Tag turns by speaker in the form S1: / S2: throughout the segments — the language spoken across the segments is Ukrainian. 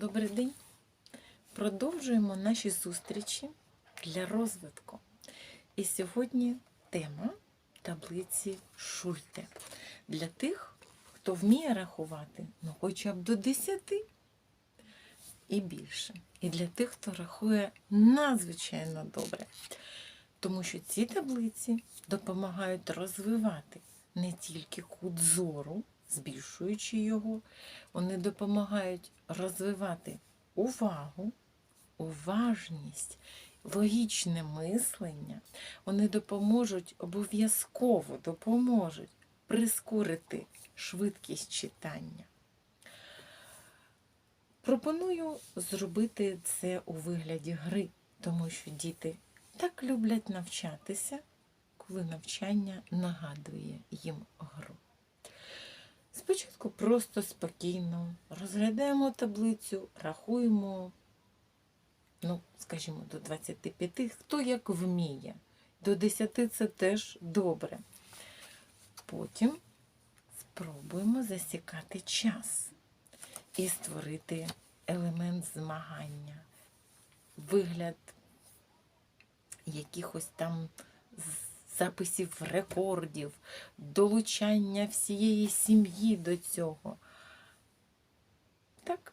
S1: Добрий день. Продовжуємо наші зустрічі для розвитку. І сьогодні тема таблиці Шульте. Для тих, хто вміє рахувати ну, хоча б до 10 і більше. І для тих, хто рахує надзвичайно добре. Тому що ці таблиці допомагають розвивати не тільки кут зору, збільшуючи його, вони допомагають розвивати увагу, уважність, логічне мислення. Вони допоможуть, обов'язково допоможуть прискорити швидкість читання. Пропоную зробити це у вигляді гри, тому що діти так люблять навчатися, коли навчання нагадує їм гру. Спочатку просто спокійно розглядаємо таблицю, рахуємо, ну, скажімо, до 25, хто як вміє. До 10 це теж добре. Потім спробуємо засікати час і створити елемент змагання, вигляд якихось там записів рекордів, долучання всієї сім'ї до цього. Так,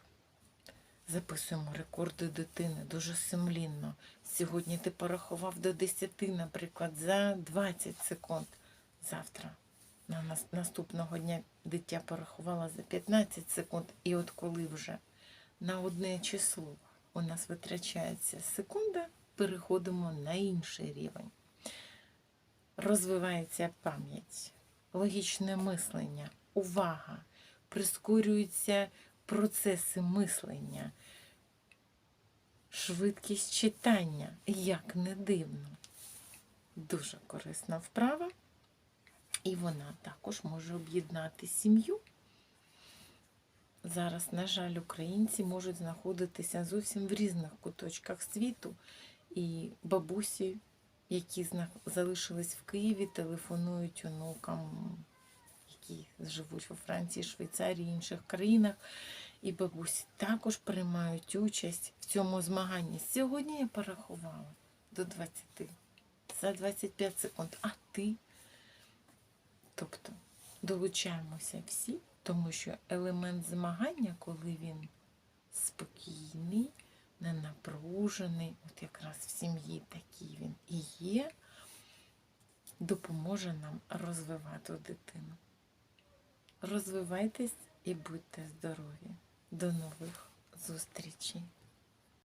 S1: записуємо рекорди дитини дуже сумлінно. Сьогодні ти порахував до 10, наприклад, за 20 секунд. Завтра на наступного дня дитя порахувала за 15 секунд. І от коли вже на одне число у нас витрачається секунда, переходимо на інший рівень. Розвивається пам'ять, логічне мислення, увага, прискорюються процеси мислення, швидкість читання, як не дивно. Дуже корисна вправа, і вона також може об'єднати сім'ю. Зараз, на жаль, українці можуть знаходитися зовсім в різних куточках світу, і бабусі, які залишились в Києві, телефонують онукам, які живуть у Франції, Швейцарії, інших країнах. І бабусі також приймають участь в цьому змаганні. Сьогодні я порахувала до 20 за 25 секунд. А ти? Тобто долучаємося всі, тому що елемент змагання, коли він не напружений, от якраз в сім'ї такий він і є, допоможе нам розвивати дитину. Розвивайтесь і будьте здорові. До нових зустрічей!